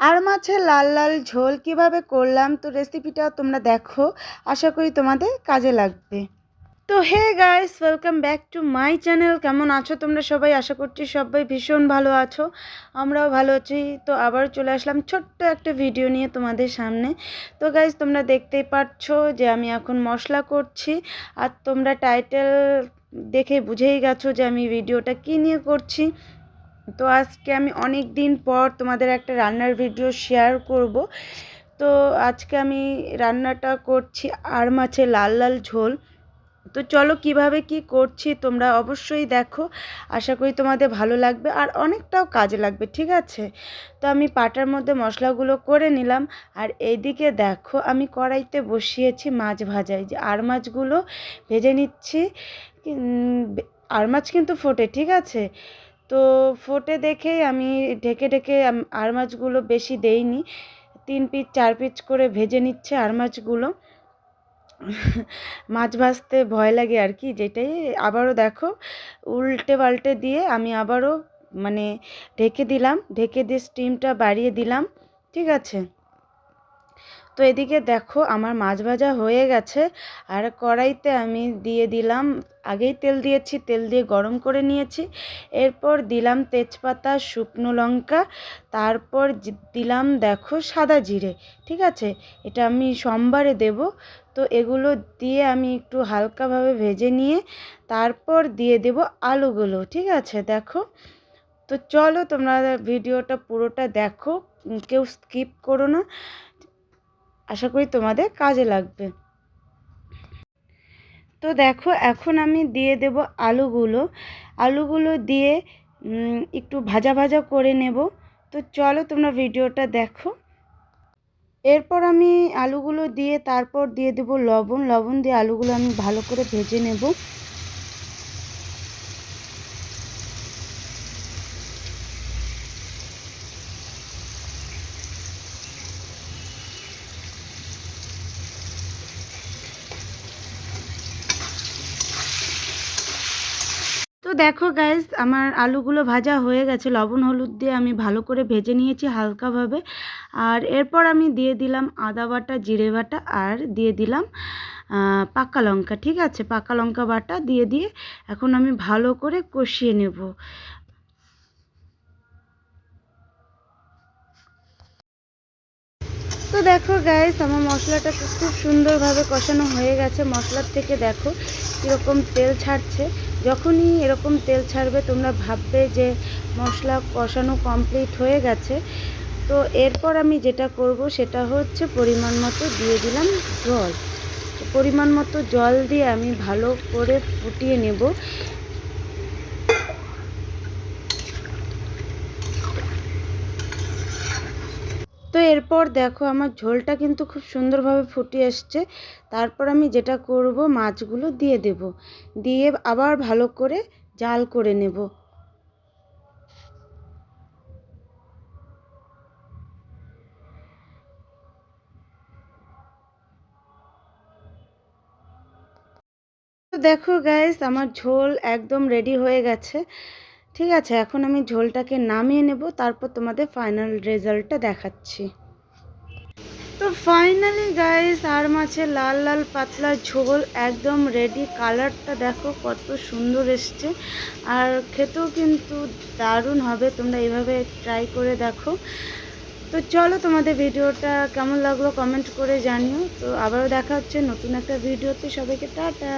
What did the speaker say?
আর মাছের লাল লাল ঝোল কীভাবে করলাম, তো রেসিপিটা তোমরা দেখো। আশা করি তোমাদের কাজে লাগবে। তো hey guys welcome back to my channel কেমন আছো তোমরা সবাই? আশা করছি সবাই ভীষণ ভালো আছো। আমরাও ভালো আছি। তো আবার চলে আসলাম ছোট্ট একটা ভিডিও নিয়ে তোমাদের সামনে। তো গাইস তোমরা দেখতেই পাচ্ছ যে আমি এখন মশলা করছি। আর তোমরা টাইটেল দেখে বুঝেই গেছো যে আমি ভিডিওটা কী নিয়ে করছি। তো আজকে আমি অনেক দিন পর তোমাদের একটা রান্নার ভিডিও শেয়ার করব। তো আজকে আমি রান্নাটা করছি আর মাছের লাল লাল ঝোল। তো চলো কীভাবে কি করছি তোমরা অবশ্যই দেখো। আশা করি তোমাদের ভালো লাগবে আর অনেকটাও কাজে লাগবে, ঠিক আছে? তো আমি পাটার মধ্যে মশলাগুলো করে নিলাম আর এইদিকে দেখো আমি কড়াইতে বসিয়েছি মাছ ভাজাই যে আর মাছগুলো ভেজে নিচ্ছি। আর মাছ কিন্তু ফোটে, ঠিক আছে? তো ফোটে দেখেই আমি ঢেকে ঢেকে আর মাছগুলো বেশি দেইনি। তিন পিচ, চার পিচ করে ভেজে নিচ্ছে আর মাছগুলো মাছ ভাজতে ভয় লাগে আর কি যেটাই। আবারও দেখো, উল্টে পাল্টে দিয়ে আমি আবারও মানে ঢেকে দিলাম। ঢেকে দিয়ে স্টিমটা বাড়িয়ে দিলাম। ঠিক আছে? তো এদিকে দেখো আমার মাছ ভাজা হয়ে গেছে। আর কড়াইতে আমি দিয়ে দিলাম, আগেই তেল দিয়েছি, তেল দিয়ে গরম করে নিয়েছি। এরপর দিলাম তেজপাতা, শুকনো লঙ্কা, তারপর দিলাম দেখো সাদা জিরে, ঠিক আছে? এটা আমি সোমবারে দেব। তো এগুলো দিয়ে আমি একটু হালকাভাবে ভেজে নিয়ে তারপর দিয়ে দেব আলুগুলো, ঠিক আছে? দেখো? তো চলো তোমরা ভিডিওটা পুরোটা দেখো কেউ স্কিপ করো না। আশা করি তোমাদের কাজে লাগবে। তো দেখো, এখন আমি দিয়ে দেব আলুগুলো। আলুগুলো দিয়ে একটু ভাজা ভাজা করে নেব। তো চলো তোমরা ভিডিওটা দেখো। এরপর আমি আলুগুলো দিয়ে, তারপর দিয়ে দেব লবণ। লবণ দিয়ে আলুগুলো আমি ভালো করে ভেজে নেব। দেখো গাইজ আমার আলুগুলো ভাজা হয়ে গেছে। লবণ, হলুদ দিয়ে আমি ভালো করে ভেজে নিয়েছি হালকাভাবে। আর এরপর আমি দিয়ে দিলাম আদা বাটা, জিরে বাটা আর দিয়ে দিলাম পাকা লঙ্কা, ঠিক আছে? পাকা লঙ্কা বাটা দিয়ে দিয়ে এখন আমি ভালো করে কষিয়ে নেব। তো দেখো গাইস আমার মশলাটা খুব সুন্দরভাবে কষানো হয়ে গেছে। মশলার থেকে দেখো কীরকম তেল ছাড়ছে। যখনই এরকম তেল ছাড়বে, তোমরা ভাববে যে মশলা কষানো কমপ্লিট হয়ে গেছে। তো এরপর আমি যেটা করব, সেটা হচ্ছে পরিমাণ মতো দিয়ে দিলাম জল। পরিমাণ মতো জল দিয়ে আমি ভালো করে ফুটিয়ে নেব। তো এরপর দেখো আমার ঝোলটা কিন্তু খুব সুন্দরভাবে ফুটে এসছে। তারপর আমি যেটা করব, মাছগুলো দিয়ে দেব। দিয়ে আবার ভালো করে জাল করে নেব। দেখো গাইস আমার ঝোল একদম রেডি হয়ে গেছে। ঠিক আছে, এখন আমি ঝোলটাকে নামিয়ে নেব, তারপর তোমাদের ফাইনাল রেজাল্টটা দেখাচ্ছি। তো ফাইনালি গাইস আর মাছের লাল লাল, পাতলা ঝোল একদম রেডি কালারটা দেখো কত সুন্দর এসছে। আর খেতেও কিন্তু দারুণ হবে, তোমরা এইভাবে ট্রাই করে দেখো। তো চলো তোমাদের ভিডিওটা কেমন লাগল কমেন্ট করে জানিও। তো আবারও দেখা হচ্ছে নতুন একটা ভিডিওতে। সবাইকে টাটা।